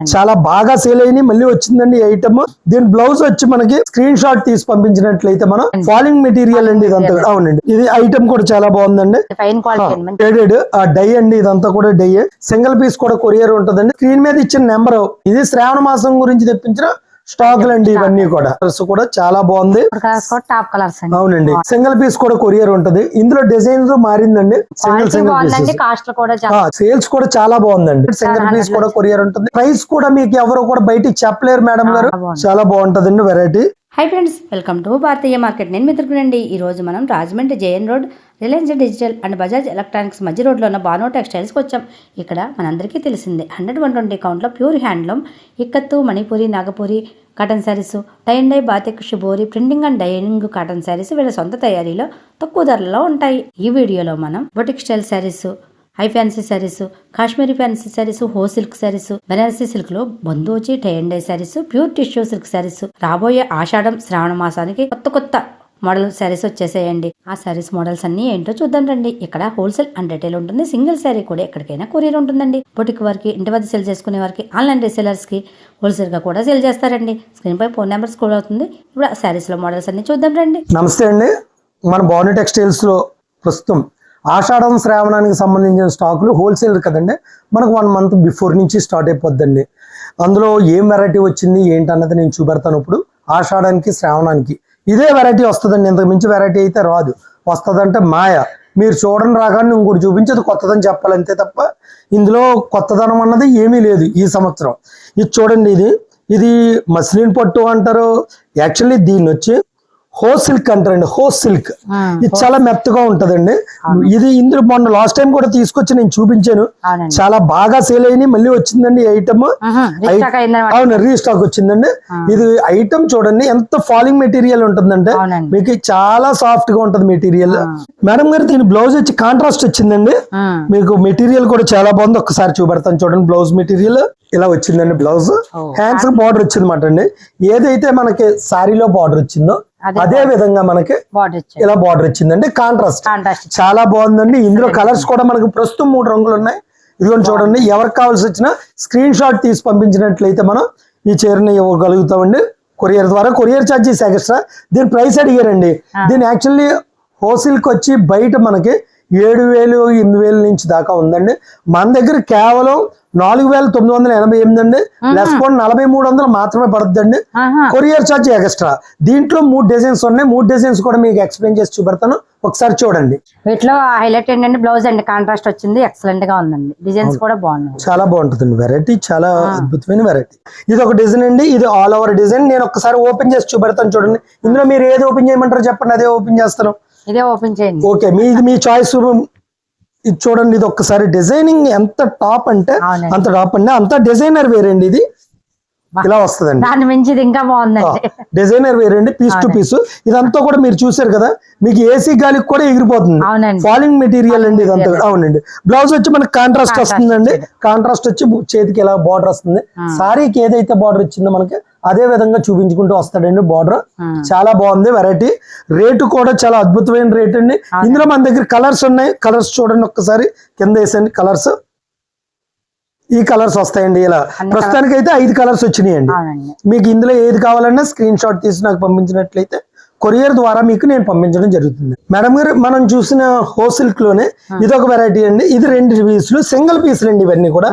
చాలా బాగా సేల్ అయినాయి మళ్ళీ వచ్చిందండి ఐటమ్ దీని బ్లౌజ్ వచ్చి మనకి స్క్రీన్ షాట్ తీసి పంపించినట్లయితే మనం ఫాలింగ్ మెటీరియల్ అండి ఇదంతా. కూడా. అవునండి. ఇది ఐటమ్ కూడా చాలా బాగుందండి. షేడెడ్ ఆ డై అండి ఇదంతా కూడా డై సింగిల్ పీస్ కూడా కొరియర్ ఉంటుందండి. స్క్రీన్ మీద ఇచ్చిన నెంబర్ ఇది శ్రావణ మాసం గురించి తెప్పించిన స్టాక్లు అండి ఇవన్నీ కూడా. డ్రెస్ కూడా చాలా బాగుంది. కలర్స్ టాప్ కలర్స్ అవునండి. సింగిల్ పీస్ కూడా కొరియర్ ఉంటది. ఇందులో డిజైన్స్ మారిందండి. సింగిల్ సింగిల్ చాలా సేల్స్ కూడా చాలా బాగుందండి. సింగిల్ పీస్ కూడా కొరియర్ ఉంటుంది. ప్రైస్ కూడా మీకు ఎవరు కూడా బయటికి చెప్పలేరు మేడం గారు. చాలా బాగుంటదండి variety hi friends welcome to Bharatiya market నేను మిత్రుకునండి ఈ రోజు మనం Rajahmundry JN road Reliance digital and Bajaj electronics మధ్య రోడ్లో ఉన్న బానో టెక్స్టైల్స్కి వచ్చాం. ఇక్కడ మనందరికీ తెలిసిందే hundred one twenty కౌంట్లో pure handloom ikat Manipuri Nagpuri cotton saris tie and dye batik shibori printing and dyeing cotton saris వీళ్ళ సొంత తయారీలో తక్కువ ధరలలో ఉంటాయి. ఈ వీడియోలో మనం boutique style saris high fancy saris Kashmiri fancy saris హో సిల్క్ శారీస్ బెనారసీ సిల్క్లో బందోచి tie and dye saris pure tissue silk saris. రాబోయే ఆషాఢం శ్రావణ మాసానికి కొత్త కొత్త మోడల్ శారీస్ వచ్చేసేయండి. ఆ శారీస్ మోడల్స్ అన్ని ఏంటో చూద్దాం రండి. ఇక్కడ హోల్సేల్ అండ్ రిటైల్ ఉంటుంది. సింగిల్ శారీ కూడా ఎక్కడికైనా కొరియర్ ఉంటుందండి. బొటిక్ వారికి ఇంటి వద్ద సేల్ చేసుకునే వారికి ఆన్లైన్ రీసెలర్స్కి హోల్సేల్గా కూడా సేల్ చేస్తారండి. స్క్రీన్ పై ఫోన్ నెంబర్ స్కూల్ అవుతుంది. ఇప్పుడు ఆ శారీస్లో మోడల్స్ అన్ని చూద్దాం రండి. నమస్తే అండి. మన బాడీ టెక్స్టైల్స్లో ప్రస్తుతం ఆషాఢం శ్రావణానికి సంబంధించిన స్టాకులు హోల్సేల్ కదండి. మనకు వన్ మంత్ బిఫోర్ నుంచి స్టార్ట్ అయిపోద్దండి. అందులో ఏం వెరైటీ వచ్చింది ఏంటి అన్నది నేను చూపెడతాను ఇప్పుడు. ఆషాఢానికి శ్రావణానికి. ఇదే వెరైటీ వస్తుందండి. ఇంతకు మించి వెరైటీ అయితే రాదు. వస్తుందంటే మాయ. మీరు చూడండి రాగానే ఇంకోటి చూపించదు. కొత్తదని చెప్పాలంతే తప్ప ఇందులో కొత్తదనం అన్నది ఏమీ లేదు ఈ సంవత్సరం. ఇది చూడండి ఇది. ఇది మస్లిన్ పట్టు అంటారు. యాక్చువల్లీ దీన్ని వచ్చి హో సిల్క్ అంటారండి హో సిల్క్. ఇది చాలా మెత్తగా ఉంటదండి. ఇది ఇందులో మొన్న లాస్ట్ టైం కూడా తీసుకొచ్చి నేను చూపించాను. చాలా బాగా సేల్ అయినాయి మళ్ళీ వచ్చిందండి ఐటమ్. అవును రీస్టాక్ వచ్చిందండి. ఇది ఐటమ్ చూడండి ఎంత ఫాలింగ్ మెటీరియల్ ఉంటుందంటే అవునండి. మీకు చాలా సాఫ్ట్గా ఉంటది మెటీరియల్. మేడం గారు దీని బ్లౌజ్ వచ్చి కాంట్రాస్ట్ వచ్చిందండి. మీకు మెటీరియల్ కూడా చాలా బాగుంది. ఒక్కసారి చూపెడతాను చూడండి బ్లౌజ్ మెటీరియల్. ఇలా వచ్చిందండి బ్లౌజ్ హ్యాండ్స్ బార్డర్ వచ్చింది మాట అండి. ఏదైతే మనకి సారీలో బార్డర్ వచ్చిందో అదే విధంగా మనకి ఇలా బార్డర్ వచ్చిందండి. కాంట్రాస్ట్ కాంట్రాస్ట్ చాలా బాగుందండి. ఇందులో కలర్స్ కూడా మనకు ప్రస్తుతం మూడు రంగులు ఉన్నాయి. ఇదిగోండి చూడండి. ఎవరికి కావాల్సి వచ్చినా స్క్రీన్ షాట్ తీసి పంపించినట్లయితే మనం ఈ చీరని ఇవ్వగలుగుతామండి. కొరియర్ ద్వారా కొరియర్ ఛార్జెస్ ఎక్స్ట్రా దీని ప్రైస్ అడిగారండి. దీని యాక్చువల్లీ హోల్సేల్కి వచ్చి బయట మనకి ఏడు వేలు ఎనిమిది వేల నుంచి దాకా ఉందండి. మన దగ్గర కేవలం నాలుగు వేల తొమ్మిది వందల ఎనభై ఎనిమిది అండి. లెస్ పోన్ నలభై మూడు వందలు మాత్రమే పడుతుందండి. Courier charge extra. దీంట్లో మూడు డిజైన్స్ ఉన్నాయి. మూడు డిజైన్స్ కూడా మీకు ఎక్స్ప్లెయిన్ చేసి చూపెడతాను. ఒకసారి చూడండి. వీటిలో హైలైట్ ఏంటంటే బ్లౌజ్ అండి. కాంట్రాస్ట్ వచ్చింది. ఎక్సలెంట్గా ఉందండి. డిజైన్స్ కూడా బాగున్నాయి. చాలా బాగుంటుందండి. వెరైటీ చాలా అద్భుతమైన వెరైటీ ఇది ఒక డిజైన్ అండి. ఇది ఆల్ ఓవర్ డిజైన్ నేను ఒకసారి ఓపెన్ చేసి చూపెడతాను చూడండి. ఇందులో మీరు ఏది ఓపెన్ చేయమంటారో చెప్పండి. అదే ఓపెన్ చేస్తాను. ఇదే ఓపెన్ చేయండి. ఓకే మీ మీ చాయిస్ ఇది చూడండి ఇది ఒక్కసారి డిజైనింగ్ ఎంత టాప్ అంటే. అంత టాప్ అండి. అంత డిజైనర్ వేరండి ఇది. ఇలా వస్తుందండి. దాని మించిది ఇంకా బాగుందండి. డిజైనర్ వేరండి పీస్ టు పీస్ ఇదంతా కూడా మీరు చూసారు కదా మీకు ఏసీ గాలికి కూడా ఎగిరిపోతుంది. ఫాలింగ్ మెటీరియల్ అండి ఇదంతా. అవునండి. బ్లౌజ్ వచ్చి మనకి కాంట్రాస్ట్ వస్తుందండి. కాంట్రాస్ట్ వచ్చి చేతికి ఇలా బార్డర్ వస్తుంది. సారీకి ఏదైతే బార్డర్ ఇచ్చిందో మనకి అదే విధంగా చూపించుకుంటూ వస్తాడండి బార్డర్. చాలా బాగుంది వెరైటీ రేటు కూడా చాలా అద్భుతమైన రేట్ అండి. ఇందులో మన దగ్గర కలర్స్ ఉన్నాయి. కలర్స్ చూడండి ఒక్కసారి. కింద వేసండి కలర్స్ ఈ కలర్స్ వస్తాయండి ఇలా. ప్రస్తుతానికి అయితే ఐదు కలర్స్ వచ్చినాయండి. మీకు ఇందులో ఏది కావాలన్నా స్క్రీన్ షాట్ తీసి నాకు పంపించినట్లయితే కొరియర్ ద్వారా మీకు నేను పంపించడం జరుగుతుంది. మేడం గారు మనం చూసిన హోసిల్క్లోనే ఇది ఒక వెరైటీ అండి. ఇది రెండు పీసులు సింగిల్ పీసులు అండి ఇవన్నీ కూడా.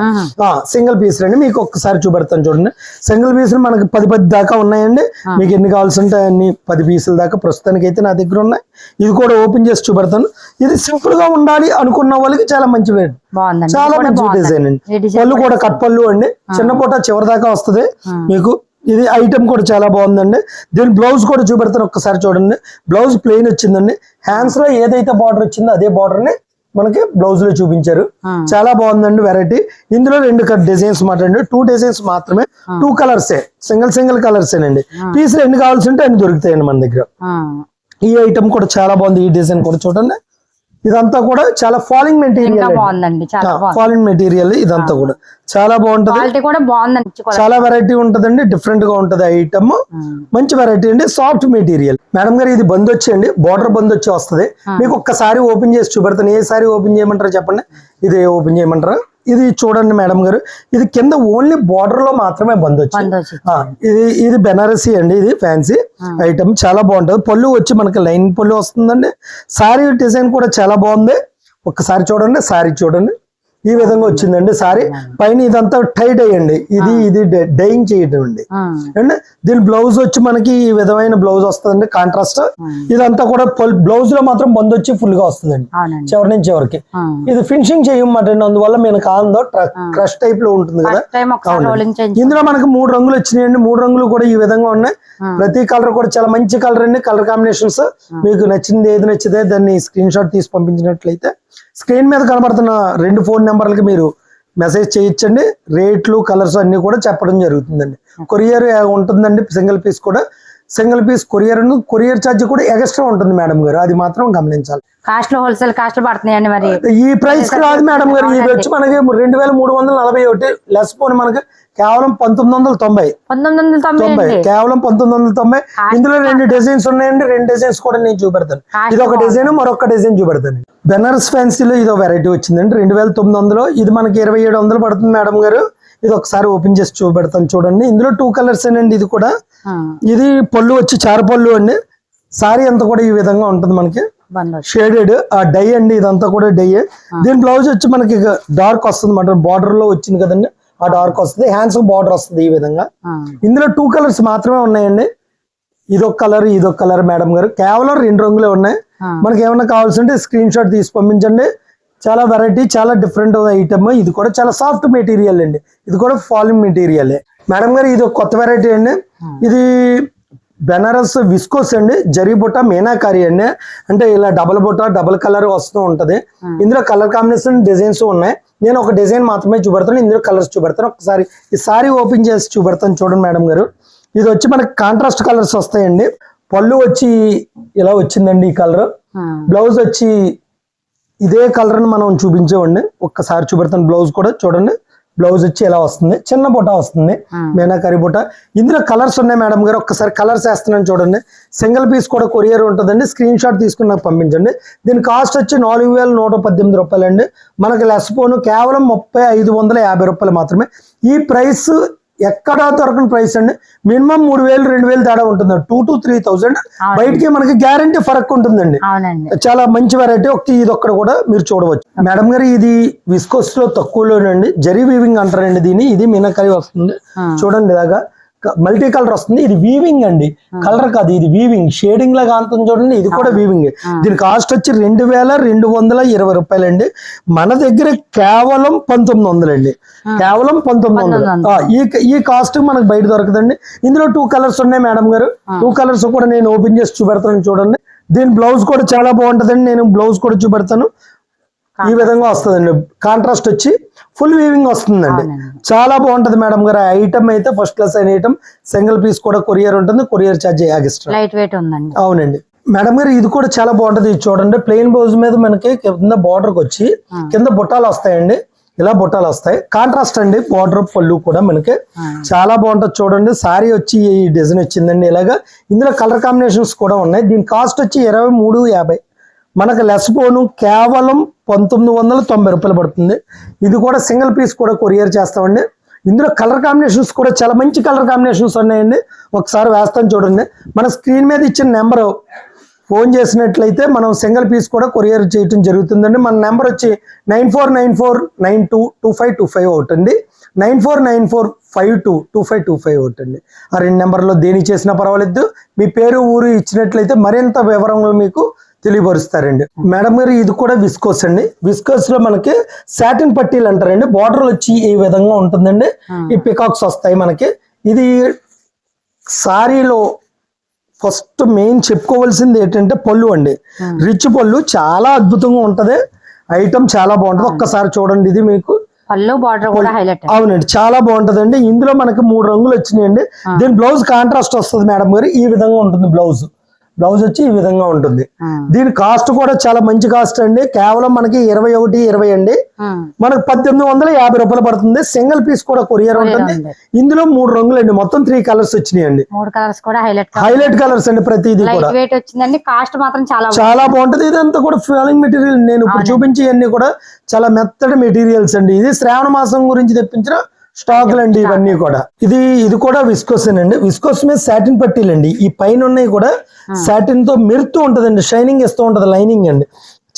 సింగిల్ పీసులు అండి మీకు ఒక్కసారి చూపెడతాను చూడండి. సింగిల్ పీసులు మనకి పది పది దాకా ఉన్నాయండి. మీకు ఎన్ని కావాల్సి ఉంటే అన్ని పది పీసుల దాకా ప్రస్తుతానికి అయితే నా దగ్గర ఉన్నాయి. ఇది కూడా ఓపెన్ చేసి చూపెడతాను. ఇది సింపుల్గా ఉండాలి అనుకున్న వాళ్ళకి చాలా మంచి చాలా మంచి. డిజైన్ అండి. పళ్ళు కూడా కట్ పళ్ళు అండి. చిన్న పూట చివరి దాకా వస్తుంది మీకు ఇది ఐటమ్ కూడా చాలా బాగుందండి. దీని బ్లౌజ్ కూడా చూపెడతాను ఒక్కసారి చూడండి. బ్లౌజ్ ప్లెయిన్ వచ్చిందండి. హ్యాండ్స్లో ఏదైతే బార్డర్ వచ్చిందో అదే బార్డర్ని మనకి బ్లౌజ్లో చూపించారు. చాలా బాగుందండి వెరైటీ ఇందులో రెండు డిజైన్స్ మాట్లాడండి టూ డిజైన్స్ మాత్రమే. టూ కలర్సే సింగిల్ సింగిల్ కలర్స్ అండి పీసులు ఎన్ని కావాల్సి ఉంటే అన్ని దొరుకుతాయండి మన దగ్గర. ఈ ఐటమ్ కూడా చాలా బాగుంది. ఈ డిజైన్ కూడా చూడండి. ఇదంతా కూడా చాలా ఫాలింగ్ మెటీరియల్ బాగుందండి ఫాలిన్ మెటీరియల్ ఇదంతా కూడా. చాలా బాగుంటది. కూడా బాగుందండి. చాలా వెరైటీ ఉంటదండి డిఫరెంట్గా ఉంటది ఐటమ్. మంచి వెరైటీ అండి సాఫ్ట్ మెటీరియల్ మేడం గారు ఇది బంద్ వచ్చేయండి బార్డర్ బంద్ వచ్చి వస్తది. మీకు ఒక్కసారి ఓపెన్ చేసి చూపెడతాను. ఏ సారీ ఓపెన్ చేయమంటారో చెప్పండి. ఇది ఓపెన్ చేయమంటారా? ఇది చూడండి మేడం గారు. ఇది కింద ఓన్లీ బార్డర్లో మాత్రమే బంద్ వచ్చింది ఇది ఇది బెనారసీ అండి ఇది ఫ్యాన్సీ ఐటమ్ చాలా బాగుంటుంది. పళ్ళు వచ్చి మనకి లైన్ పళ్ళు వస్తుందండి. సారీ డిజైన్ కూడా చాలా బాగుంది. ఒక్కసారి చూడండి సారీ చూడండి. ఈ విధంగా వచ్చిందండి సారీ. పైన ఇదంతా టైట్ అయ్యండి. ఇది ఇది డైయింగ్ చేయడం అండి అండ్ దీని బ్లౌజ్ వచ్చి మనకి ఈ విధమైన బ్లౌజ్ వస్తుందండి కాంట్రాస్ట్. ఇదంతా కూడా బ్లౌజ్లో మాత్రం బంద్ వచ్చి ఫుల్గా వస్తుందండి చివరి నుంచి చివరికి. ఇది ఫినిషింగ్ చేయమాట అండి అందువల్ల నేను కాందో క్రష్ టైప్లో ఉంటుంది కదా. ఇందులో మనకి మూడు రంగులు వచ్చినాయండి. మూడు రంగులు కూడా ఈ విధంగా ఉన్నాయి. ప్రతి కలర్ కూడా చాలా మంచి కలర్ అండి. కలర్ కాంబినేషన్స్ మీకు నచ్చింది ఏది నచ్చితే దాన్ని స్క్రీన్ షాట్ తీసి పంపించినట్లయితే స్క్రీన్ మీద కనబడుతున్న రెండు ఫోన్ నెంబర్లకి మీరు మెసేజ్ చేయొచ్చండి రేట్లు కలర్స్ అన్ని కూడా చెప్పడం జరుగుతుందండి. కొరియర్ ఉంటుందండి? సింగిల్ పీస్ కూడా. Single piece courier courier charge కూడా ఎక్స్ట్రా ఉంటుంది మేడం గారు. అది మాత్రం గమనించాలి. కాస్ట్లో హోల్సేల్ కాస్ట్ పడుతున్నాయండి మరి. ఈ ప్రైస్ కాదు మేడం గారు. ఇది వచ్చి మనకి రెండు వేల మూడు వందల నలభై ఒకటి లెస్ పోని మనకి కేవలం పంతొమ్మిది వందల తొంభై. తొంభై కేవలం పంతొమ్మిది వందల తొంభై. ఇందులో రెండు డిజైన్స్ ఉన్నాయండి. రెండు డిజైన్స్ కూడా నేను చూపెడతాను. ఇది ఒక డిజైన్ మరొక డిజైన్ చూపెడతాను. బెనారస్ ఫ్యాన్సీలో ఇది వెరైటీ వచ్చిందండి. రెండు వేల తొమ్మిది వందలు ఇది మనకి ఇరవై ఏడు వందలు పడుతుంది మేడం గారు. ఇది ఒకసారి ఓపెన్ చేసి చూపెడతాను చూడండి. ఇందులో టూ కలర్స్ అండి ఇది కూడా. ఇది పళ్ళు వచ్చి చార పళ్ళు అండి. సారీ అంతా కూడా ఈ విధంగా ఉంటుంది మనకి. షేడెడ్ ఆ డై అండి. ఇదంతా కూడా డై. దీని బ్లౌజ్ వచ్చి మనకి డార్క్ వస్తుంది. మాట బార్డర్లో వచ్చింది కదండి. ఆ డార్క్ వస్తుంది. హ్యాండ్స్ బార్డర్ వస్తుంది ఈ విధంగా. ఇందులో టూ కలర్స్ మాత్రమే ఉన్నాయండి. ఇదొక కలర్ ఇదొక కలర్ మేడం గారు. కేవలం రెండు రంగులే ఉన్నాయి. మనకి ఏమైనా కావాల్సింటే స్క్రీన్ షాట్ తీసి పంపించండి. చాలా వెరైటీ చాలా డిఫరెంట్ ఐటమ్ ఇది కూడా చాలా సాఫ్ట్ మెటీరియల్ అండి. ఇది కూడా ఫాలింగ్ మెటీరియల్ మేడం గారు ఇది ఒక కొత్త వెరైటీ అండి. ఇది బెనారస్ విస్కోస్ అండి జరీ బుట్ట మీనాకారి అండి. అంటే ఇలా డబల్ బుట్ట డబల్ కలర్ వస్తూ ఉంటది. ఇందులో కలర్ కాంబినేషన్ డిజైన్స్ ఉన్నాయి. నేను ఒక డిజైన్ మాత్రమే చూపెడతాను ఇందులో కలర్స్ చూపెడతాను. ఒకసారి ఈ సారీ ఓపెన్ చేసి చూపెడతాను చూడండి మేడం గారు. ఇది వచ్చి మనకి కాంట్రాస్ట్ కలర్స్ వస్తాయండి. పళ్ళు వచ్చి ఇలా వచ్చిందండి ఈ కలర్ బ్లౌజ్ వచ్చి ఇదే కలర్ మనం చూపించామండి ఒక్కసారి చూపెడతాను బ్లౌజ్ కూడా చూడండి. బ్లౌజ్ వచ్చి ఎలా వస్తుంది. చిన్న బుట్ట వస్తుంది. మీనాకరి బుట్ట. ఇందులో కలర్స్ ఉన్నాయి మేడం గారు. ఒక్కసారి కలర్స్ వేస్తున్నాను చూడండి. సింగిల్ పీస్ కూడా కొరియర్ ఉంటుందండి. స్క్రీన్ షాట్ తీసుకుని నాకు పంపించండి. దీని కాస్ట్ వచ్చి నాలుగు వేల నూట పద్దెనిమిది రూపాయలు అండి మనకి లెస్ పోను కేవలం ముప్పై ఐదు వందల యాభై రూపాయలు మాత్రమే. ఈ ప్రైస్ ఎక్కడా దొరకని ప్రైస్ అండి. మినిమం మూడు వేలు రెండు వేలు తేడా ఉంటుంది. Two to three thousand. బయటికి మనకి గ్యారంటీ ఫరక్ ఉంటుందండి. చాలా మంచి వెరైటీ ఒకటి ఇది ఒక్కడ కూడా మీరు చూడవచ్చు. మేడం గారు ఇది విస్కోస్లో తక్కువలోనండి. జరీ వీవింగ్ అంటారండి దీన్ని. ఇది మీనకరి వస్తుంది. చూడండి ఇలాగా. మల్టీ కలర్ వస్తుంది. ఇది వీవింగ్ అండి. కలర్ కాదు ఇది వీవింగ్ షేడింగ్ లాగా అంటుంది చూడండి ఇది కూడా వీవింగ్ దీని కాస్ట్ వచ్చి రెండు వేల రెండు వందల ఇరవై రూపాయలండి. మన దగ్గర కేవలం పంతొమ్మిది వందలండి. కేవలం పంతొమ్మిది వందలు. ఈ ఈ కాస్ట్ మనకు బయట దొరకదండి. ఇందులో టూ కలర్స్ ఉన్నాయి మేడం గారు. టూ కలర్స్ కూడా నేను ఓపెన్ చేసి చూపెడతాను చూడండి. దీని బ్లౌజ్ కూడా చాలా బాగుంటుందండి. నేను బ్లౌజ్ కూడా చూపెడతాను. ఈ విధంగా వస్తుందండి. కాంట్రాస్ట్ వచ్చి ఫుల్ వీవింగ్ వస్తుందండి. చాలా బాగుంటది మేడం గారు. ఐటమ్ అయితే ఫస్ట్ క్లాస్ అయిన ఐటమ్ సింగిల్ పీస్ కూడా కొరియర్ ఉంటుంది. Courier charge extra light weight ఉందండి. అవునండి. మేడం గారు ఇది కూడా చాలా బాగుంటది. ఇది చూడండి. ప్లెయిన్ బ్లౌజ్ మీద మనకి కింద బార్డర్ వచ్చి కింద బుట్టాలు వస్తాయండి. ఇలా బుట్టాలు వస్తాయి. కాంట్రాస్ట్ అండి. బార్డర్ పళ్ళు కూడా మనకి చాలా బాగుంటది చూడండి. సారీ వచ్చి ఈ డిజైన్ వచ్చిందండి. ఇలాగా ఇందులో కలర్ కాంబినేషన్స్ కూడా ఉన్నాయి. దీని కాస్ట్ వచ్చి ఇరవై మూడు యాభై. మనకు లెస్ ఫోను కేవలం పంతొమ్మిది వందల తొంభై రూపాయలు పడుతుంది. ఇది కూడా సింగిల్ పీస్ కూడా కొరియర్ చేస్తామండి. ఇందులో కలర్ కాంబినేషన్స్ కూడా చాలా మంచి కలర్ కాంబినేషన్స్ ఉన్నాయండి. ఒకసారి వేస్తాను చూడండి. మన స్క్రీన్ మీద ఇచ్చిన నెంబరు ఫోన్ చేసినట్లయితే మనం సింగిల్ పీస్ కూడా కొరియర్ చేయటం జరుగుతుందండి. మన నెంబర్ వచ్చి nine four nine four nine two two five two five ఒకటి అండి. Nine four nine four five two two five two five ఒకటి అండి. ఆ రెండు నెంబర్లో దేని చేసినా పర్వాలేదు. మీ పేరు ఊరు ఇచ్చినట్లయితే మరింత వివరంలో మీకు తెలియపరుస్తారండి. మేడం గారు ఇది కూడా విస్కోస్ అండి. విస్కోస్లో మనకి సాటిన్ పట్టీలు అంటారండి. బార్డర్ వచ్చి ఈ విధంగా ఉంటుందండి. ఈ పికాక్స్ వస్తాయి మనకి. ఇది సారీలో ఫస్ట్ మెయిన్ చెప్పుకోవాల్సింది ఏంటంటే పళ్ళు అండి. రిచ్ పళ్ళు చాలా అద్భుతంగా ఉంటది. ఐటమ్ చాలా బాగుంటది. ఒక్కసారి చూడండి ఇది మీకు. పళ్ళు బార్డర్ కూడా హైలైట్ అవునండి. చాలా బాగుంటదండి. ఇందులో మనకి మూడు రంగులు వచ్చినాయండి. దీని బ్లౌజ్ కాంట్రాస్ట్ వస్తుంది మేడం గారు. ఈ విధంగా ఉంటుంది బ్లౌజ్ బ్లౌజ్ వచ్చి ఈ విధంగా ఉంటుంది. దీని కాస్ట్ కూడా చాలా మంచి కాస్ట్ అండి. కేవలం మనకి ఇరవై ఒకటి ఇరవై అండి. మనకు పద్దెనిమిది వందల యాభై రూపాయలు పడుతుంది. సింగిల్ పీస్ కూడా కొరియర్ ఉంటుంది. ఇందులో మూడు రంగులు అండి మొత్తం త్రీ కలర్స్ వచ్చినాయి అండి హైలైట్ కలర్స్ అండి ప్రతిదీ కూడా. కాస్ట్ మాత్రం చాలా. చాలా బాగుంటది. ఇదంతా కూడా ఫిలింగ్ మెటీరియల్ నేను ఇప్పుడు చూపించే అన్ని కూడా చాలా మెత్తటి మెటీరియల్స్ అండి. ఇది శ్రావణ మాసం గురించి తెప్పించిన స్టాకులు అండి ఇవన్నీ కూడా. ఇది ఇది కూడా విస్కోస్ అండి విస్కోస్ మీద సాటిన్ పట్టీలు అండి. ఈ పైన ఉన్నాయి కూడా సాటిన్తో మెరుతూ ఉంటదండి. షైనింగ్ ఇస్తూ ఉంటది లైనింగ్ అండి.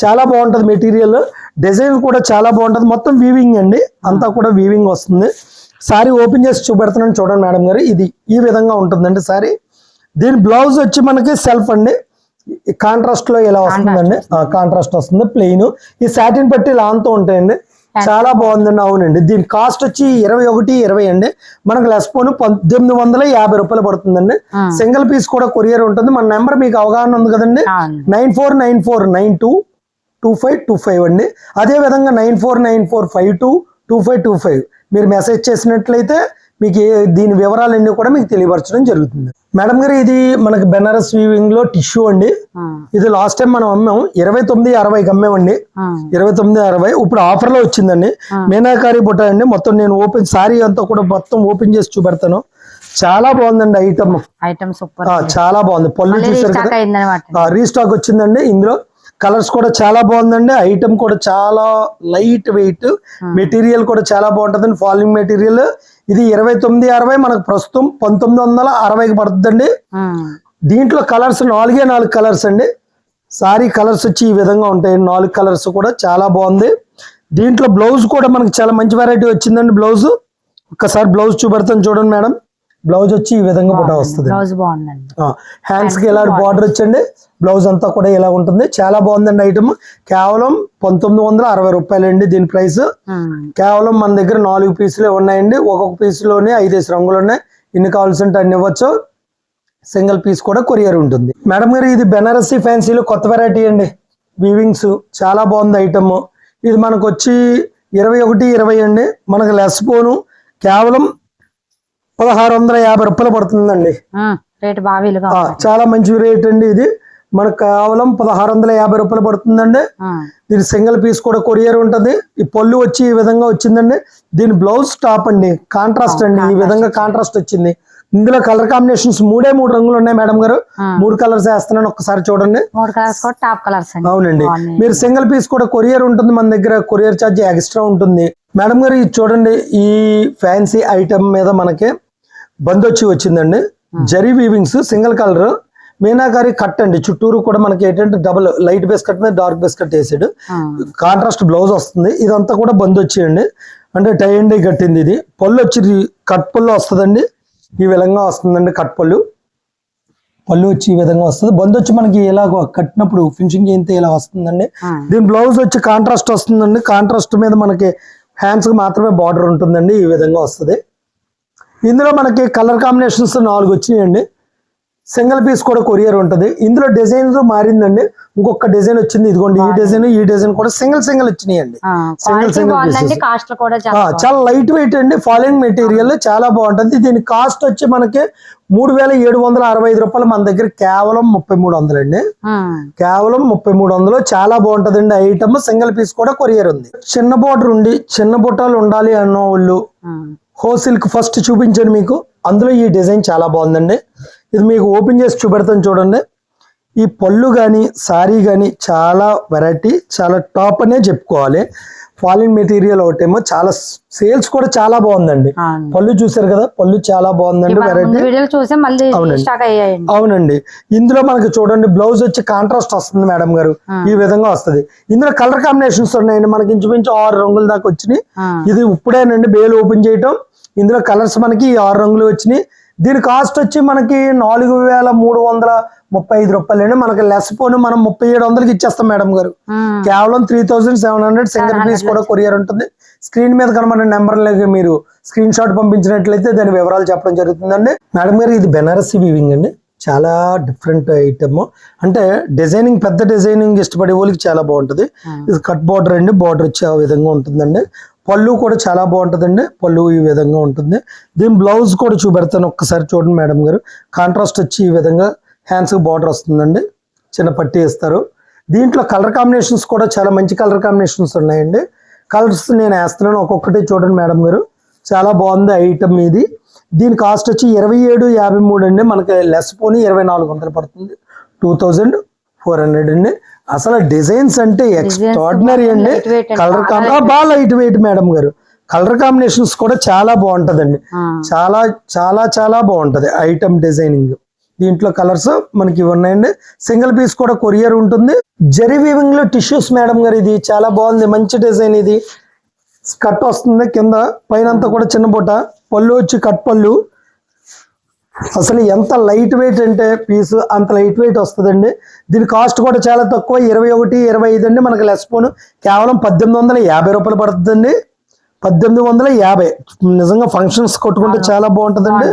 చాలా బాగుంటది మెటీరియల్ డిజైన్ కూడా చాలా బాగుంటది. మొత్తం వీవింగ్ అండి. అంతా కూడా వీవింగ్ వస్తుంది. సారీ ఓపెన్ చేసి చూపెడుతున్నాను చూడండి మేడం గారు. ఇది ఈ విధంగా ఉంటుందండి సారీ. దీని బ్లౌజ్ వచ్చి మనకి సెల్ఫ్ అండి. కాంట్రాస్ట్లో ఇలా వస్తుందండి? కాంట్రాస్ట్ వస్తుంది. ప్లెయిన్ ఈ సాటిన్ పట్టి లాంతో ఉంటాయండి. చాలా బాగుందండి. అవునండి. దీని కాస్ట్ వచ్చి ఇరవై ఒకటి ఇరవై అండి మనకు లెస్పోన్ పద్దెనిమిది వందల యాభై రూపాయలు పడుతుందండి. సింగిల్ పీస్ కూడా కొరియర్ ఉంటుంది. మన నెంబర్ మీకు అవగాహన ఉంది కదండి. Nine four nine four nine two two five two five అండి. అదే విధంగా nine four nine four five two two five two five. మీరు మెసేజ్ చేసినట్లయితే మీకు దీని వివరాలన్నీ కూడా మీకు తెలియపరచడం జరుగుతుంది. మేడం గారు ఇది మనకి బెనారస్ వీవింగ్లో టిష్యూ అండి. ఇది లాస్ట్ టైం మనం అమ్మాం. ఇరవై తొమ్మిది అరవైకి అమ్మామండి ఉమ్, ఇరవై తొమ్మిది అరవై. ఇప్పుడు ఆఫర్లో వచ్చిందండి. మీనాకారి బుట్ట అండి. మొత్తం నేను ఓపెన్ సారీ అంతా కూడా మొత్తం ఓపెన్ చేసి చూపెడతాను. చాలా బాగుందండి ఐటమ్ ఐటమ్ సూపర్ చాలా బాగుంది. పళ్ళు చూసారు రీస్టాక్ వచ్చిందండి ఇందులో. కలర్స్ కూడా చాలా బాగుందండి. ఐటమ్ కూడా చాలా లైట్ వెయిట్. మెటీరియల్ కూడా చాలా బాగుంటుందండి. Falling material. ఇది ఇరవై తొమ్మిది అరవై మనకు ప్రస్తుతం పంతొమ్మిది వందల అరవైకి పడుతుందండి. దీంట్లో కలర్స్ నాలుగే నాలుగు కలర్స్ అండి. సారీ కలర్స్ వచ్చి ఈ విధంగా ఉంటాయి. నాలుగు కలర్స్ కూడా చాలా బాగుంది. దీంట్లో బ్లౌజ్ కూడా మనకి చాలా మంచి వెరైటీ వచ్చిందండి బ్లౌజ్. ఒక్కసారి బ్లౌజ్ చూపెడతాను చూడండి మేడం. బ్లౌజ్ వచ్చి ఈ విధంగా కూడా వస్తుంది. బ్లౌజ్ బాగుందండి. హ్యాండ్స్కి ఇలా బార్డర్ వచ్చండి? బ్లౌజ్ అంతా కూడా ఇలా ఉంటుంది? చాలా బాగుందండి ఐటమ్ కేవలం పంతొమ్మిది వందల అరవై రూపాయలండి దీని ప్రైస్ కేవలం మన దగ్గర నాలుగు పీసులే ఉన్నాయండి. ఒక్కొక్క పీసులోనే ఐదేసి రంగులు ఉన్నాయి ఇన్ని కావాల్సింటే అన్ని ఇవ్వచ్చు. సింగిల్ పీస్ కూడా కొరియర్ ఉంటుంది. మేడం గారు ఇది బెనారసీ ఫ్యాన్సీలో కొత్త వెరైటీ అండి. వీవింగ్స్ చాలా బాగుంది ఐటమ్ ఇది మనకు వచ్చి ఇరవై ఒకటి ఇరవై అండి. మనకు లెస్ పోను కేవలం పదహారు వందల యాభై రూపాయలు పడుతుందండి. రేట్ బాగా చాలా మంచి రేట్ అండి ఇది. మనకు కేవలం పదహారు వందల యాభై రూపాయలు పడుతుందండి. దీని సింగిల్ పీస్ కూడా కొరియర్ ఉంటుంది. ఈ పళ్ళు వచ్చి ఈ విధంగా వచ్చిందండి. దీని బ్లౌజ్ టాప్ అండి. కాంట్రాస్ట్ అండి. ఈ విధంగా కాంట్రాస్ట్ వచ్చింది. ఇందులో కలర్ కాంబినేషన్స్ మూడే మూడు రంగులు ఉన్నాయి మేడం గారు. మూడు కలర్స్ వేస్తున్నాను ఒక్కసారి చూడండి. అవునండి. మీరు సింగిల్ పీస్ కూడా కొరియర్ ఉంటుంది మన దగ్గర. కొరియర్ ఛార్జ్ ఎక్స్ట్రా ఉంటుంది. మేడం గారు ఇది చూడండి. ఈ ఫ్యాన్సీ ఐటమ్ మీద మనకి బందొచ్చి వచ్చిందండి. Zari weavings single colour meenakari cut అండి. చుట్టూరు కూడా మనకి ఏంటంటే డబుల్ లైట్ బేస్ కట్ మీద డార్క్ బేస్ కట్ వేసాడు కాంట్రాస్ట్ బ్లౌజ్ వస్తుంది. ఇదంతా కూడా బంద్ వచ్చేయండి అంటే టై అండ్ కట్టింది ఇది. పళ్ళు వచ్చి కట్ పళ్ళు వస్తుందండి. ఈ విధంగా వస్తుందండి కట్ పళ్ళు. పళ్ళు వచ్చి ఈ విధంగా వస్తుంది. బంద్ వచ్చి మనకి ఇలా కట్టినప్పుడు ఫినిషింగ్ చేయితే ఇలా వస్తుందండి. దీని బ్లౌజ్ వచ్చి కాంట్రాస్ట్ వస్తుందండి. కాంట్రాస్ట్ మీద మనకి హ్యాండ్స్కి మాత్రమే బార్డర్ ఉంటుందండి. ఈ విధంగా వస్తుంది. ఇందులో మనకి కలర్ కాంబినేషన్స్ నాలుగు వచ్చినాయండి. సింగిల్ పీస్ కూడా కొరియర్ ఉంటుంది. ఇందులో డిజైన్ మారిందండి. ఇంకొక డిజైన్ వచ్చింది. ఇదిగోండి ఈ డిజైన్ ఈ డిజైన్ కూడా సింగిల్ సింగిల్ వచ్చినాయండి. కూడా ఆ, చాలా లైట్ వెయిట్ అండి. ఫాలింగ్ మెటీరియల్ చాలా బాగుంటుంది. దీని కాస్ట్ వచ్చి మనకి మూడు వేల ఏడు వందల అరవై ఐదు రూపాయలు మన దగ్గర కేవలం ముప్పై మూడు వందలు అండి. కేవలం ముప్పై మూడు వందలు. చాలా బాగుంటదండి. ఐటమ్ సింగిల్ పీస్ కూడా కొరియర్ ఉంది. చిన్న బోర్డర్ ఉండి చిన్న బుట్టాలు ఉండాలి అన్న వాళ్ళు హోసిల్క్ ఫస్ట్ చూపించాను మీకు. అందులో ఈ డిజైన్ చాలా బాగుందండి. ఇది మీకు ఓపెన్ చేసి చూపెడతాను చూడండి. ఈ పళ్ళు కానీ సారీ కానీ చాలా వెరైటీ చాలా టాప్ అనే చెప్పుకోవాలి. ఫాలిన్ మెటీరియల్ ఒకటేమో చాలా సేల్స్ కూడా చాలా బాగుందండి. పళ్ళు చూసారు కదా పళ్ళు చాలా బాగుందండి వెరైటీ అవునండి. ఇందులో మనకి చూడండి బ్లౌజ్ వచ్చి కాంట్రాస్ట్ వస్తుంది మేడం గారు. ఈ విధంగా వస్తుంది. ఇందులో కలర్ కాంబినేషన్స్ ఉన్నాయండి. మనకి ఇంచుమించు ఆరు రంగుల దాకా వచ్చినాయి. ఇది ఇప్పుడేనండి బేలు ఓపెన్ చేయటం. ఇందులో కలర్స్ మనకి ఈ ఆరు రంగులు వచ్చినాయి. దీని కాస్ట్ వచ్చి మనకి నాలుగు వేల మూడు వందల ముప్పై ఐదు రూపాయలండి. మనకి లెస్ పోను మనం ముప్పై ఏడు వందలకి ఇచ్చేస్తాం మేడం గారు. కేవలం three thousand seven hundred single piece కూడా కొరియర్ ఉంటుంది. స్క్రీన్ మీద కనబడిన నెంబర్లకి మీరు స్క్రీన్ షాట్ పంపించినట్లయితే దాని వివరాలు చెప్పడం జరుగుతుందండి. మేడం గారు ఇది బెనారసీ వీవింగ్ అండి. చాలా డిఫరెంట్ ఐటమ్. అంటే డిజైనింగ్ పెద్ద డిజైనింగ్ ఇష్టపడే వాళ్ళకి చాలా బాగుంటుంది. ఇది కట్ బార్డర్ అండి. బార్డర్ వచ్చే విధంగా ఉంటుందండి. పళ్ళు కూడా చాలా బాగుంటుందండి. పళ్ళు ఈ విధంగా ఉంటుంది. దీని బ్లౌజ్ కూడా చూపెడతాను ఒక్కసారి చూడండి మేడం గారు. కాంట్రాస్ట్ వచ్చి ఈ విధంగా హ్యాండ్స్కి బార్డర్ వస్తుందండి. చిన్న పట్టి ఇస్తారు. దీంట్లో కలర్ కాంబినేషన్స్ కూడా చాలా మంచి కలర్ కాంబినేషన్స్ ఉన్నాయండి. కలర్స్ నేను వేస్తున్నాను ఒక్కొక్కటి చూడండి మేడం గారు. చాలా బాగుంది ఐటమ్ ఇది. దీని కాస్ట్ వచ్చి ఇరవై ఏడు యాభై మూడు అండి. మనకి లెస్ పోనీ ఇరవై నాలుగు వందలు పడుతుంది. Two thousand. ఫోర్ హండ్రెడ్ అండి. అసలు డిజైన్స్ అంటే ఎక్స్ట్రాడినరీ అండి. కలర్ బాగా లైట్ వెయిట్ మేడం గారు. కలర్ కాంబినేషన్స్ కూడా చాలా బాగుంటదండి. చాలా చాలా చాలా బాగుంటది ఐటమ్ డిజైనింగ్ దీంట్లో కలర్స్ మనకి ఉన్నాయండి. సింగిల్ పీస్ కూడా కొరియర్ ఉంటుంది. జరీ వీవింగ్లో టిష్యూస్ మేడం గారు ఇది చాలా బాగుంది. మంచి డిజైన్ ఇది. కట్ వస్తుంది కింద. పైన కూడా చిన్న బుట్ట. పళ్ళు వచ్చి కట్ పళ్ళు. అసలు ఎంత లైట్ వెయిట్ అంటే పీస్ అంత లైట్ వెయిట్ వస్తుందండి. దీని కాస్ట్ కూడా చాలా తక్కువ. ఇరవై ఒకటి ఇరవై ఐదు అండి మనకి లెస్ పోను కేవలం పద్దెనిమిది వందల యాభై రూపాయలు పడుతుందండి. పద్దెనిమిది వందల యాభై. నిజంగా ఫంక్షన్స్ కొట్టుకుంటే చాలా బాగుంటుందండి.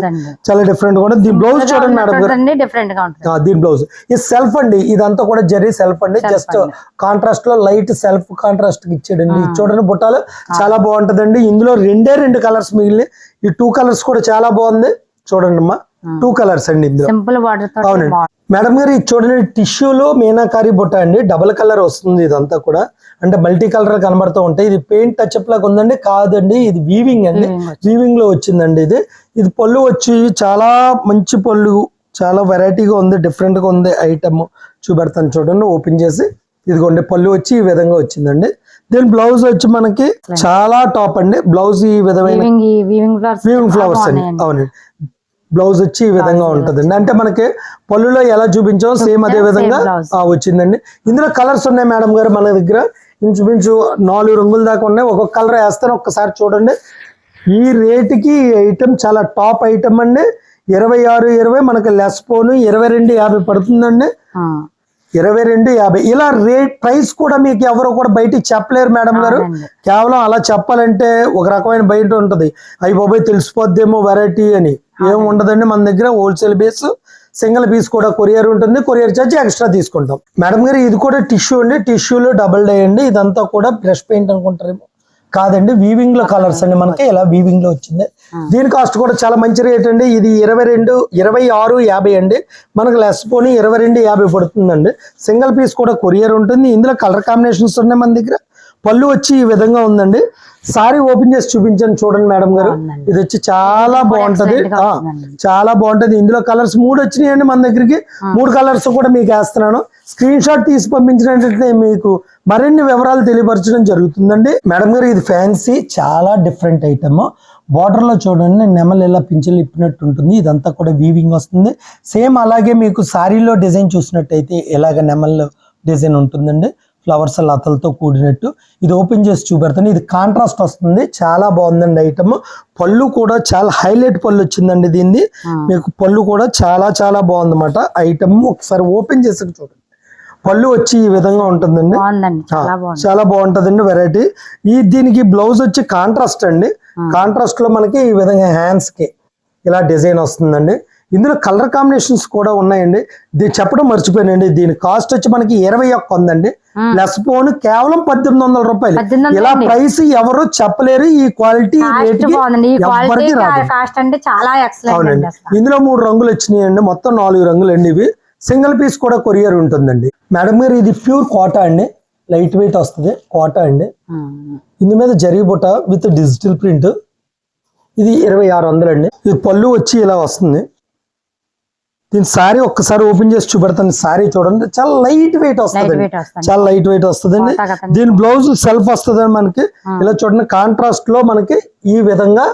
చాలా డిఫరెంట్ కూడా. దీని బ్లౌజ్ చూడండి మేడం డిఫరెంట్గా దీని బ్లౌజ్ ఇది సెల్ఫ్ అండి. ఇదంతా కూడా జరీ సెల్ఫ్ అండి. జస్ట్ కాంట్రాస్ట్లో లైట్ సెల్ఫ్ కాంట్రాస్ట్ ఇచ్చాడండి. చూడండి బుట్టాలు. చాలా బాగుంటదండి. ఇందులో రెండే రెండు కలర్స్ మిగిలిన ఈ టూ కలర్స్ కూడా చాలా బాగుంది. చూడండి అమ్మా టూ కలర్స్ అండి ఇందులో. సింపుల్ వాటర్ అవునండి. మేడం గారు ఇది చూడండి టిష్యూలో మీనాకారి బుట్ట అండి. డబల్ కలర్ వస్తుంది ఇదంతా కూడా. అంటే మల్టీ కలర్ కనబడుతూ ఉంటాయి. ఇది పెయింట్ టచ్అప్ లాగా ఉందండి. కాదండి ఇది వీవింగ్ అండి. వీవింగ్లో వచ్చిందండి ఇది. ఇది పళ్ళు వచ్చి చాలా మంచి పళ్ళు చాలా వెరైటీగా ఉంది డిఫరెంట్గా ఉంది ఐటమ్ చూపెడతాను చూడండి ఓపెన్ చేసి. ఇదిగోండి పళ్ళు వచ్చి ఈ విధంగా వచ్చిందండి. దీని బ్లౌజ్ వచ్చి మనకి చాలా టాప్ అండి. బ్లౌజ్ ఈ విధమైన వీవింగ్ ఫ్లవర్స్ అండి. అవునండి. బ్లౌజ్ వచ్చి ఈ విధంగా ఉంటదండి. అంటే మనకి పళ్ళులో ఎలా చూపించామో సేమ్ అదే విధంగా వచ్చిందండి. ఇందులో కలర్స్ ఉన్నాయి మేడం గారు మన దగ్గర. ఇంచుమించు నాలుగు రంగుల దాకా ఉన్నాయి. ఒక్కొక్క కలర్ వేస్తాను ఒక్కసారి చూడండి. ఈ రేటుకి ఈ ఐటమ్ చాలా టాప్ ఐటమ్ అండి. ఇరవై ఆరు ఇరవై మనకి లెస్ పోను ఇరవై రెండు యాభై పడుతుందండి. ఇరవై రెండు యాభై. ఇలా రేట్ ప్రైస్ కూడా మీకు ఎవరు కూడా బయటికి చెప్పలేరు మేడం గారు. కేవలం అలా చెప్పాలంటే ఒక రకమైన బయట ఉంటది. అవి బాబాయ్ తెలిసిపోద్దేమో వెరైటీ అని. ఏం ఉండదండి మన దగ్గర హోల్సేల్ బేస్ సింగిల్ పీస్ కూడా కొరియర్ ఉంటుంది. కొరియర్ చార్జ్ ఎక్స్ట్రా తీసుకుంటాం. మేడం గారు ఇది కూడా టిష్యూ అండి. టిష్యూలో డబుల్ డే అండి. ఇదంతా కూడా బ్రష్ పెయింట్ అనుకుంటారేమో. కాదండి వీవింగ్లో కలర్స్ అండి మనకి. ఇలా వీవింగ్లో వచ్చింది. దీని కాస్ట్ కూడా చాలా మంచి రేట్ అండి. ఇది ఇరవై రెండు ఇరవై ఆరు యాభై అండి. మనకు లెస్ పోని ఇరవై రెండు యాభై పడుతుందండి. సింగిల్ పీస్ కూడా కొరియర్ ఉంటుంది. ఇందులో కలర్ కాంబినేషన్స్ ఉన్నాయి మన దగ్గర. పళ్ళు వచ్చి ఈ విధంగా ఉందండి. సారీ ఓపెన్ చేసి చూపించాను చూడండి మేడం గారు. ఇది వచ్చి చాలా బాగుంటది. చాలా బాగుంటది. ఇందులో కలర్స్ మూడు వచ్చినాయండి మన దగ్గరికి. మూడు కలర్స్ కూడా మీకు వేస్తున్నాను. స్క్రీన్ షాట్ తీసి పంపించినట్లయితే మీకు మరిన్ని వివరాలు తెలియపరచడం జరుగుతుందండి. మేడం గారు ఇది ఫ్యాన్సీ చాలా డిఫరెంట్ ఐటమ్ బార్డర్లో చూడండి నెమలు ఇలా పింఛలు ఇప్పినట్టు ఉంటుంది. ఇదంతా కూడా వీవింగ్ వస్తుంది. సేమ్ అలాగే మీకు సారీలో డిజైన్ చూసినట్టయితే ఇలాగ నెమల్ డిజైన్ ఉంటుందండి. ఫ్లవర్స్ లతలతో కూడినట్టు. ఇది ఓపెన్ చేసి చూపెడతాను. ఇది కాంట్రాస్ట్ వస్తుంది. చాలా బాగుందండి ఐటమ్. పళ్ళు కూడా చాలా హైలైట్ పళ్ళు వచ్చిందండి దీన్ని మీకు పళ్ళు కూడా చాలా చాలా బాగుందన్నమాట. ఐటమ్ ఒకసారి ఓపెన్ చేసి చూడండి. పళ్ళు వచ్చి ఈ విధంగా ఉంటుందండి. చాలా బాగుంటదండి వెరైటీ. ఈ దీనికి బ్లౌజ్ వచ్చి కాంట్రాస్ట్ అండి. కాంట్రాస్ట్లో మనకి ఈ విధంగా హ్యాండ్స్కి ఇలా డిజైన్ వస్తుందండి. ఇందులో కలర్ కాంబినేషన్స్ కూడా ఉన్నాయండి. దీన్ని చెప్పడం మర్చిపోయానండి. దీని కాస్ట్ వచ్చి మనకి ఇరవై ఒక్క ఉందండి లెస్ పోను కేవలం పద్దెనిమిది వందల రూపాయలు. ఇలా. ప్రైస్ ఎవరు చెప్పలేరు. ఈ క్వాలిటీ రేట్ ఎవరికి అవునండి. ఇందులో మూడు రంగులు వచ్చినాయండి. మొత్తం నాలుగు రంగులు అండి ఇవి. సింగిల్ పీస్ కూడా కొరియర్ ఉంటుందండి. మేడం గారు ఇది ప్యూర్ కోటా అండి. లైట్ వెయిట్ వస్తుంది. కోటా అండి. ఇందు మీద జరీ బుట్ట విత్ డిజిటల్ ప్రింట్. ఇది ఇరవై ఆరు వందలు అండి ఇది పళ్ళు వచ్చి ఇలా వస్తుంది. దీని సారీ ఒక్కసారి ఓపెన్ చేసి చూపెడతాను. సారీ చూడండి. చాలా లైట్ వెయిట్ వస్తుంది చాలా లైట్ వెయిట్ వస్తుందండి. దీని బ్లౌజ్ సెల్ఫ్ వస్తుంది మనకి. ఇలా చూడండి కాంట్రాస్ట్లో మనకి ఈ విధంగా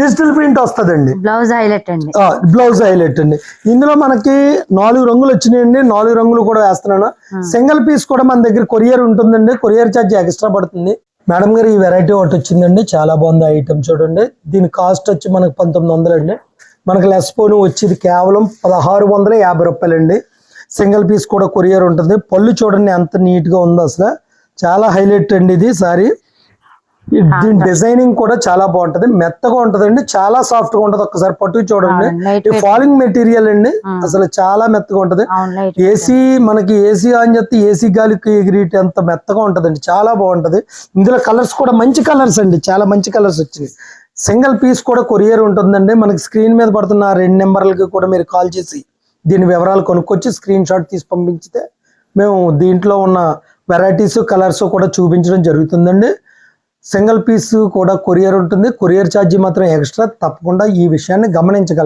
డిజిటల్ ప్రింట్ వస్తుందండి. బ్లౌజ్ హైలైట్ అండి. బ్లౌజ్ హైలైట్ అండి. ఇందులో మనకి నాలుగు రంగులు వచ్చినాయండి. నాలుగు రంగులు కూడా వేస్తున్నాను. సింగిల్ పీస్ కూడా మన దగ్గర కొరియర్ ఉంటుందండి. కొరియర్ ఛార్జ్ ఎక్స్ట్రా పడుతుంది. మేడం గారు ఈ వెరైటీ ఒకటి వచ్చిందండి. చాలా బాగుంది ఐటమ్ చూడండి. దీని కాస్ట్ వచ్చి మనకి పంతొమ్మిది వందలు అండి మనకి లెస్ పోను వచ్చేది కేవలం పదహారు వందల యాభై రూపాయలు అండి సింగిల్ పీస్ కూడా కొరియర్ ఉంటుంది. పళ్ళు చూడండి ఎంత నీట్గా ఉందో అసలు. చాలా హైలైట్ అండి ఇది సారీ. దీని డిజైనింగ్ కూడా చాలా బాగుంటది. మెత్తగా ఉంటదండి. చాలా సాఫ్ట్గా ఉంటది. ఒక్కసారి పట్టుకు చూడండి. ఈ ఫాలింగ్ మెటీరియల్ అండి. అసలు చాలా మెత్తగా ఉంటది. ఏసీ మనకి ఏసీ అని చెప్తే ఏసీ గాలికి ఎగిరిటి అంత మెత్తగా ఉంటదండి. చాలా బాగుంటది. ఇందులో కలర్స్ కూడా మంచి కలర్స్ అండి. చాలా మంచి కలర్స్ వచ్చినాయి. సింగిల్ పీస్ కూడా కొరియర్ ఉంటుందండి. మనకి స్క్రీన్ మీద పడుతున్న రెండు నెంబర్లకి కూడా మీరు కాల్ చేసి దీని వివరాలు కొనుక్కొచ్చి స్క్రీన్ షాట్ తీసి పంపించితే మేము దీంట్లో ఉన్న వెరైటీస్ కలర్స్ కూడా చూపించడం జరుగుతుందండి. సింగిల్ పీస్ కూడా కొరియర్ ఉంటుంది. కొరియర్ ఛార్జీ మాత్రం ఎక్స్ట్రా తప్పకుండా ఈ విషయాన్ని గమనించగలరు